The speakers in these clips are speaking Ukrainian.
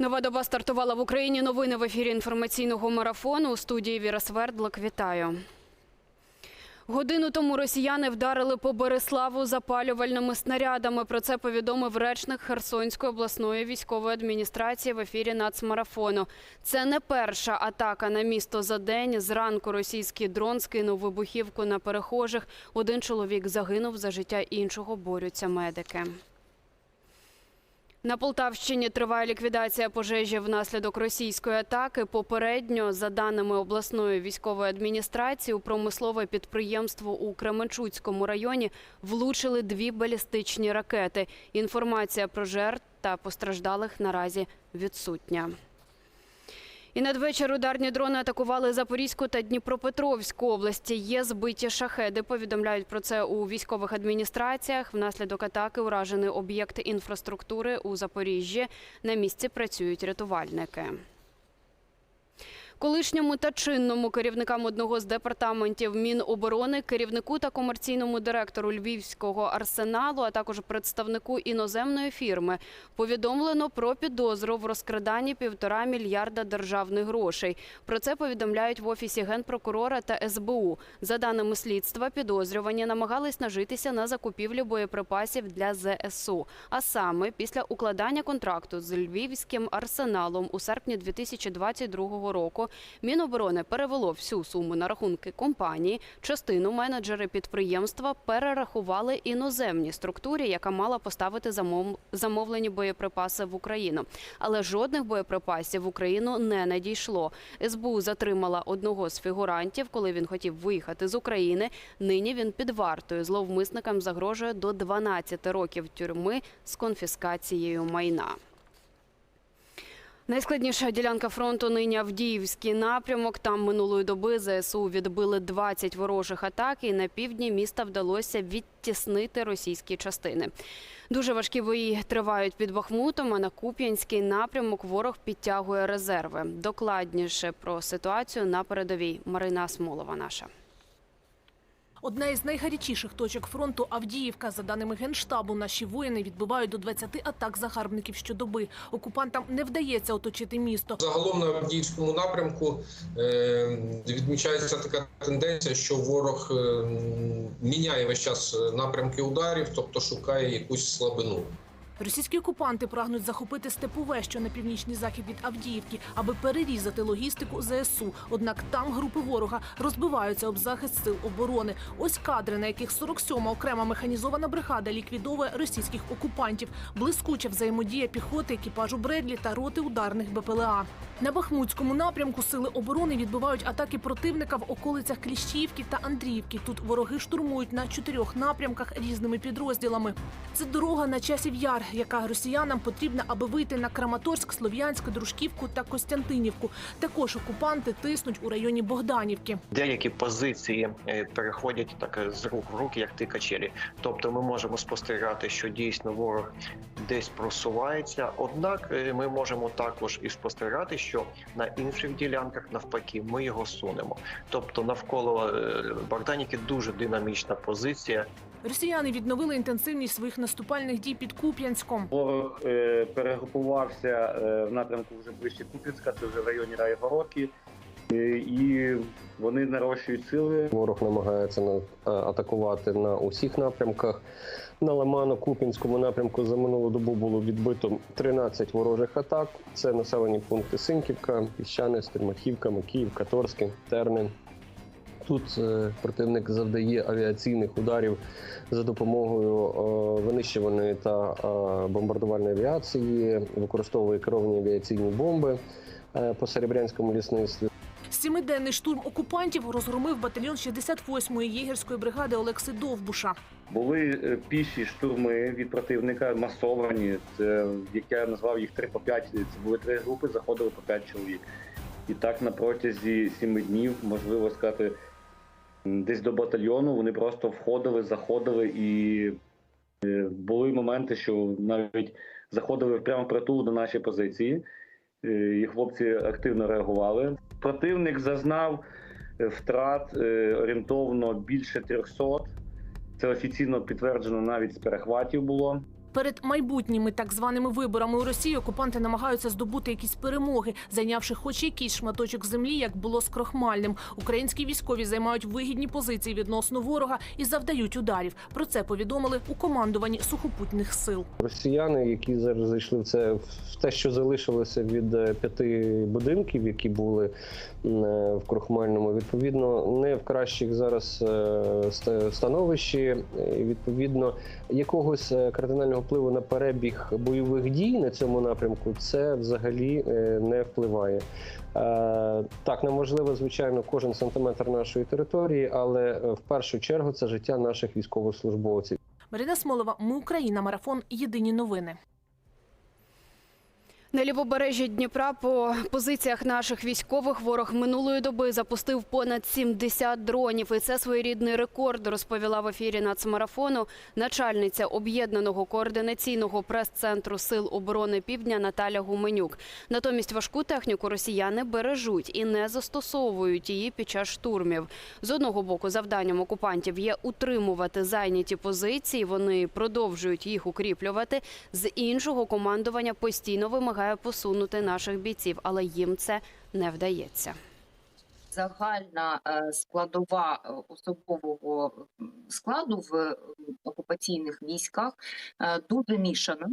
Нова доба стартувала в Україні. Новини в ефірі інформаційного марафону. У студії Віра Свердлик. Вітаю. Годину тому росіяни вдарили по Береславу запалювальними снарядами. Про це повідомив речник Херсонської обласної військової адміністрації в ефірі нацмарафону. Це не перша атака на місто за день. Зранку російський дрон скинув вибухівку на перехожих. Один чоловік загинув за життя іншого. Борються медики. На Полтавщині триває ліквідація пожежі внаслідок російської атаки. Попередньо, за даними обласної військової адміністрації, у промислове підприємство у Кременчуцькому районі влучили дві балістичні ракети. Інформація про жертв та постраждалих наразі відсутня. І надвечір ударні дрони атакували Запорізьку та Дніпропетровську області. Є збиті шахеди. Повідомляють про це у військових адміністраціях. Внаслідок атаки уражений об'єкт інфраструктури у Запоріжжі. На місці працюють рятувальники. Колишньому та чинному керівникам одного з департаментів Міноборони, керівнику та комерційному директору Львівського арсеналу, а також представнику іноземної фірми повідомлено про підозру в розкраданні півтора мільярда державних грошей. Про це повідомляють в офісі генпрокурора та СБУ. За даними слідства, підозрювані намагались нажитися на закупівлі боєприпасів для ЗСУ. А саме після укладання контракту з Львівським арсеналом у серпні 2022 року Міноборони перевело всю суму на рахунки компанії. Частину менеджери підприємства перерахували іноземній структурі, яка мала поставити замов- замовлені боєприпаси в Україну. Але жодних боєприпасів в Україну не надійшло. СБУ затримала одного з фігурантів, коли він хотів виїхати з України. Нині він під вартою. Зловмисникам загрожує до 12 років тюрми з конфіскацією майна. Найскладніша ділянка фронту нині Авдіївський напрямок. Там минулої доби ЗСУ відбили 20 ворожих атак, і на півдні міста вдалося відтіснити російські частини. Дуже важкі бої тривають під Бахмутом. А на Куп'янський напрямок ворог підтягує резерви. Докладніше про ситуацію на передовій Марина Смолова наша. Одна із найгарячіших точок фронту Авдіївка. За даними генштабу, наші воїни відбивають до 20 атак загарбників щодоби. Окупантам не вдається оточити місто. Загалом на Авдіївському напрямку е, відмічається така тенденція, що ворог е, міняє весь час напрямки ударів, тобто шукає якусь слабину. Російські окупанти прагнуть захопити степове, що на північний захід від Авдіївки, аби перерізати логістику ЗСУ. Однак там групи ворога розбиваються об захист сил оборони. Ось кадри, на яких 47-ма окрема механізована бригада ліквідовує російських окупантів. Блискуча взаємодія піхоти, екіпажу Бредлі та роти ударних БПЛА. На Бахмутському напрямку сили оборони відбивають атаки противника в околицях Кліщіївки та Андріївки. Тут вороги штурмують на чотирьох напрямках різними підрозділами. Це дорога на часів яр, яка росіянам потрібна, аби вийти на Краматорськ, Слов'янськ, Дружківку та Костянтинівку. Також окупанти тиснуть у районі Богданівки. Деякі позиції е, переходять так е, з рук в руки, як ті качелі. Тобто, ми можемо спостерігати, що дійсно ворог десь просувається. Однак е, ми можемо також і спостерігати, що на інших ділянках навпаки ми його сунемо. Тобто, навколо Богданіки Богданівки дуже динамічна позиція. Росіяни відновили інтенсивність своїх наступальних дій під Куп'янськом. Ворог е, перегрупувався е, в напрямку вже ближче Куп'янська, це вже в районі Райгородки. Е, і вони нарощують сили. Ворог намагається на- е, атакувати на усіх напрямках. На Лимано-Купінському напрямку за минулу добу було відбито 13 ворожих атак. Це населені пункти Синківка, Піщани, Стельмахівка, Макіївка, Торське, Терни. Тут е, противник завдає авіаційних ударів за допомогою винищувальної та бомбардувальної авіації, використовує керовані авіаційні бомби по Серебрянському лісництві. Семиденний штурм окупантів розгромив батальйон 68-ї єгерської бригади Олекси Довбуша. Були е, піші штурми від противника, масовані. Це як я назвав їх 3 по 5. Це були три групи, заходили по 5 чоловік. І так на протязі 7 днів, можливо сказати, десь до батальйону вони просто входили, заходили і е, були моменти, що навіть заходили прямо притул до нашої позиції. Е, І хлопці активно реагували. Противник зазнав е, втрат е, орієнтовно більше 300. Це офіційно підтверджено навіть з перехватів було. Перед майбутніми так званими виборами у Росії окупанти намагаються здобути якісь перемоги, зайнявши хоч якийсь шматочок землі, як було з крохмальним. Українські військові займають вигідні позиції відносно ворога і завдають ударів. Про це повідомили у командуванні сухопутних сил. Росіяни, які зараз зайшли в це в те, що залишилося від е, п'яти будинків, які були е, в крохмальному, відповідно, не в кращих зараз е, становищі. Відповідно, якогось кардинального впливу на перебіг бойових дій на цьому напрямку це взагалі е, не впливає. Е, Так, нам важливо, звичайно, кожен сантиметр нашої території, але е, в першу чергу це життя наших військовослужбовців. Марина Смолова, ми Україна, марафон. Єдині новини. На лівобережжі Дніпра по позиціях наших військових ворог минулої доби запустив понад 70 дронів. І це своєрідний рекорд, розповіла в ефірі нацмарафону начальниця об'єднаного координаційного прес-центру Сил оборони Півдня Наталя Гуменюк. Натомість важку техніку росіяни бережуть і не застосовують її під час штурмів. З одного боку, завданням окупантів є утримувати зайняті позиції. Вони продовжують їх укріплювати. З іншого командування постійно вимагає посунути наших бійців, але їм це не вдається. Загальна е, складова е, особового складу в окупаційних військах е, дуже мішана.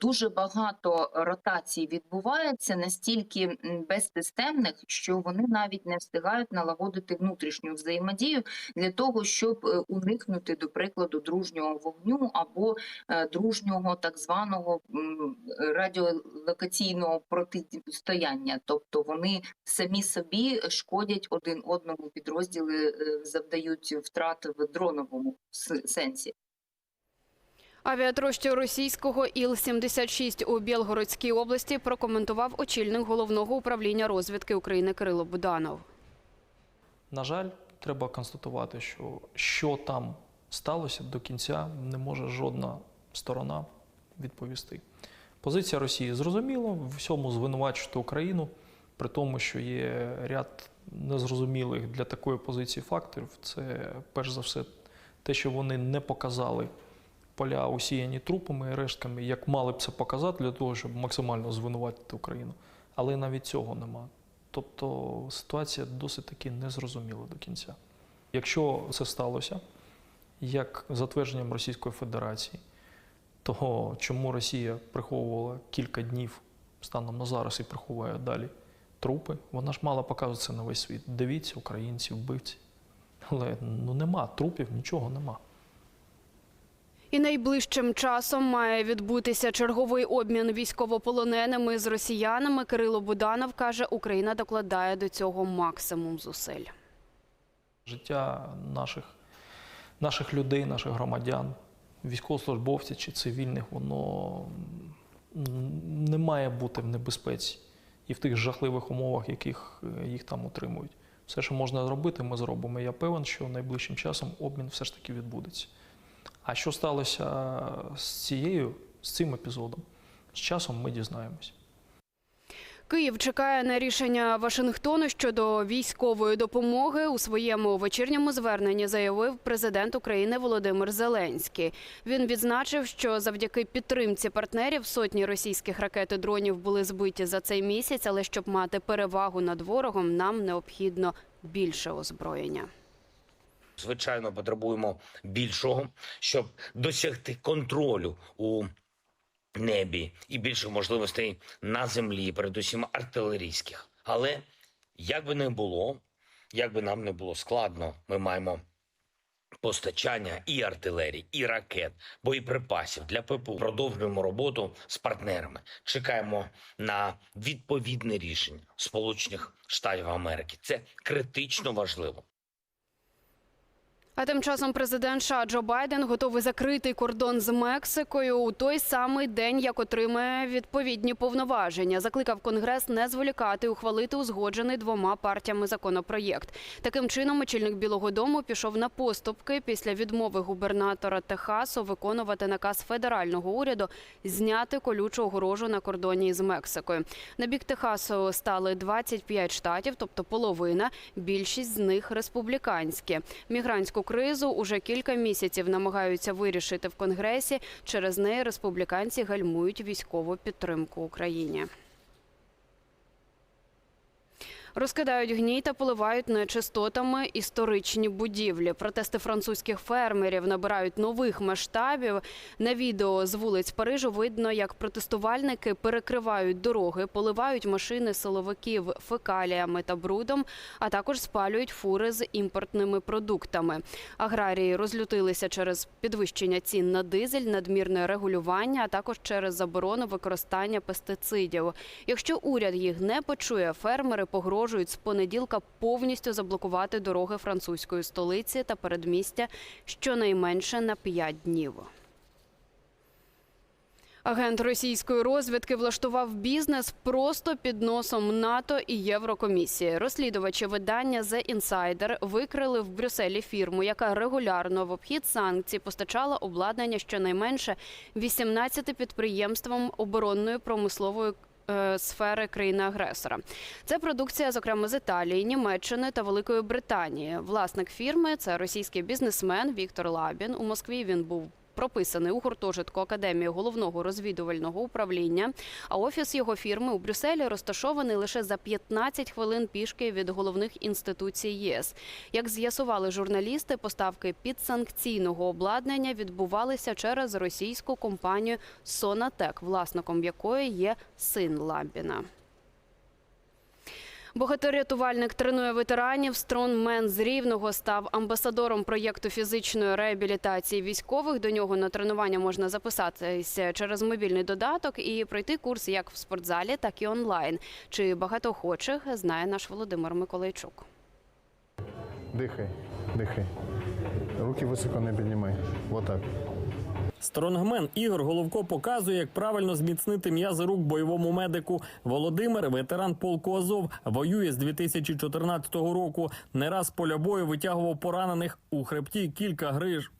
Дуже багато ротацій відбувається настільки безсистемних, що вони навіть не встигають налагодити внутрішню взаємодію для того, щоб уникнути, до прикладу, дружнього вогню або дружнього так званого радіолокаційного протистояння. Тобто вони самі собі шкодять один одному підрозділи, е, завдають втрат в дроновому сенсі. Авіатрощу російського Іл-76 у Білгородській області прокоментував очільник головного управління розвідки України Кирило Буданов. На жаль, треба констатувати, що що там сталося до кінця, не може жодна сторона відповісти. Позиція Росії зрозуміла, в всьому звинувачувати Україну, при тому, що є ряд незрозумілих для такої позиції факторів. Це перш за все те, що вони не показали поля усіяні трупами і рештками, як мали б це показати для того, щоб максимально звинуватити Україну. Але навіть цього нема. Тобто ситуація досить таки незрозуміла до кінця. Якщо це сталося, як за твердженням Російської Федерації, то чому Росія приховувала кілька днів станом на зараз і приховує далі трупи, вона ж мала показувати це на весь світ. Дивіться, українці, вбивці. Але ну нема трупів, нічого нема. І найближчим часом має відбутися черговий обмін військовополоненими з росіянами. Кирило Буданов каже, Україна докладає до цього максимум зусиль. Життя наших, наших людей, наших громадян, військовослужбовців чи цивільних, воно не має бути в небезпеці і в тих жахливих умовах, яких е, їх там утримують. Все, що можна зробити, ми зробимо. Я певен, що найближчим часом обмін все ж таки відбудеться. А що сталося з цією, з цим епізодом? З часом ми дізнаємось. Київ чекає на рішення Вашингтону щодо військової допомоги. У своєму вечірньому зверненні заявив президент України Володимир Зеленський. Він відзначив, що завдяки підтримці партнерів сотні російських ракет і дронів були збиті за цей місяць, але щоб мати перевагу над ворогом, нам необхідно більше озброєння. звичайно, потребуємо більшого, щоб досягти контролю у небі і більших можливостей на землі, передусім артилерійських. Але як би не було, як би нам не було складно, ми маємо постачання і артилерії, і ракет, боєприпасів для ППУ. Продовжуємо роботу з партнерами. Чекаємо на відповідне рішення Сполучених Штатів Америки. Це критично важливо. А тим часом президент США Джо Байден готовий закрити кордон з Мексикою у той самий день, як отримає відповідні повноваження. Закликав Конгрес не зволікати ухвалити узгоджений двома партіями законопроєкт. Таким чином, очільник Білого Дому пішов на поступки після відмови губернатора Техасу виконувати наказ федерального уряду зняти колючу огорожу на кордоні з Мексикою. На бік Техасу стали 25 штатів, тобто половина. Більшість з них республіканські. Мігрантську кризу уже кілька місяців намагаються вирішити в Конгресі. Через неї республіканці гальмують військову підтримку Україні. Розкидають гній та поливають нечистотами історичні будівлі. Протести французьких фермерів набирають нових масштабів. На відео з вулиць Парижу видно, як протестувальники перекривають дороги, поливають машини силовиків фекаліями та брудом, а також спалюють фури з імпортними продуктами. Аграрії розлютилися через підвищення цін на дизель, надмірне регулювання, а також через заборону використання пестицидів. Якщо уряд їх не почує, фермери погрожують з понеділка повністю заблокувати дороги французької столиці та передмістя щонайменше на 5 днів. Агент російської розвідки влаштував бізнес просто під носом НАТО і Єврокомісії. Розслідувачі видання The Insider викрили в Брюсселі фірму, яка регулярно в обхід санкцій постачала обладнання щонайменше 18 підприємствам оборонної промислової сфери країни-агресора. Це продукція, зокрема, з Італії, Німеччини та Великої Британії. Власник фірми це російський бізнесмен Віктор Лабін. У Москві він був. Прописаний у гуртожитку Академії головного розвідувального управління. А офіс його фірми у Брюсселі розташований лише за 15 хвилин пішки від головних інституцій ЄС. Як з'ясували журналісти, поставки підсанкційного обладнання відбувалися через російську компанію Сонатек, власником якої є син Ламбіна. Богатир-рятувальник тренує ветеранів. Стронмен з Рівного став амбасадором проєкту фізичної реабілітації військових. До нього на тренування можна записатися через мобільний додаток і пройти курс як в спортзалі, так і онлайн. Чи багато охочих знає наш Володимир Миколайчук. Дихай, дихай. Руки високо не піднімай. Отак. Стронгмен Ігор Головко показує, як правильно зміцнити м'язи рук бойовому медику. Володимир, ветеран полку Азов, воює з 2014 року. Не раз поля бою витягував поранених у хребті кілька гриж.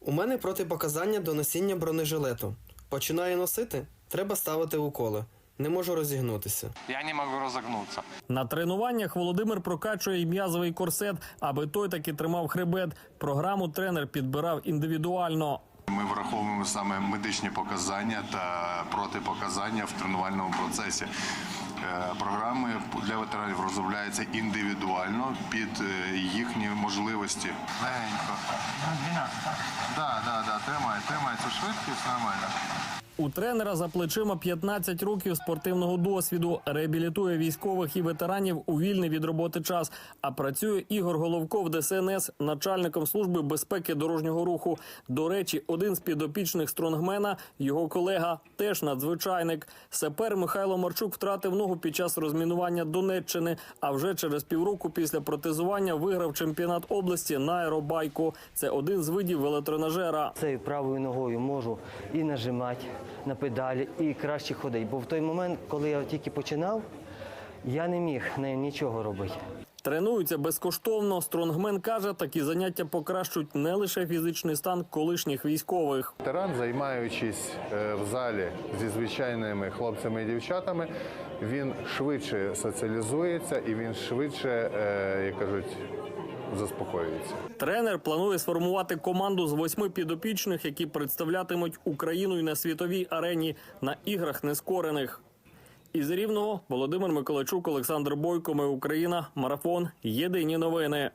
У мене протипоказання до носіння бронежилету. Починаю носити, треба ставити уколи. Не можу розігнутися. Я не можу розогнутися. На тренуваннях Володимир прокачує і м'язовий корсет, аби той таки тримав хребет. Програму тренер підбирав індивідуально. Ми враховуємо саме медичні показання та протипоказання в тренувальному процесі. Е, Програми для ветеранів розробляються індивідуально під е, їхні можливості. Легенько. Да, да, да, тримай, тримай цю швидкість нормально. У тренера за плечима 15 років спортивного досвіду. Реабілітує військових і ветеранів у вільний від роботи час. А працює Ігор Головко в ДСНС начальником служби безпеки дорожнього руху. До речі, один з підопічних стронгмена, його колега, теж надзвичайник. Сапер Михайло Марчук втратив ногу під час розмінування Донеччини. А вже через півроку після протезування виграв чемпіонат області на аеробайку. Це один з видів велотренажера. Цією правою ногою можу і нажимати на педалі, і краще ходити. Бо в той момент, коли я тільки починав, я не міг нічого робити. Тренуються безкоштовно. Стронгмен каже, такі заняття покращують не лише фізичний стан колишніх військових. Ветеран, займаючись е, в залі зі звичайними хлопцями і дівчатами, він швидше соціалізується і він швидше, е, як кажуть, заспокоюється. Тренер планує сформувати команду з восьми підопічних, які представлятимуть Україну й на світовій арені на іграх нескорених. Із Рівного Володимир Миколачук, Олександр Бойко. Ми Україна. Марафон. Єдині новини.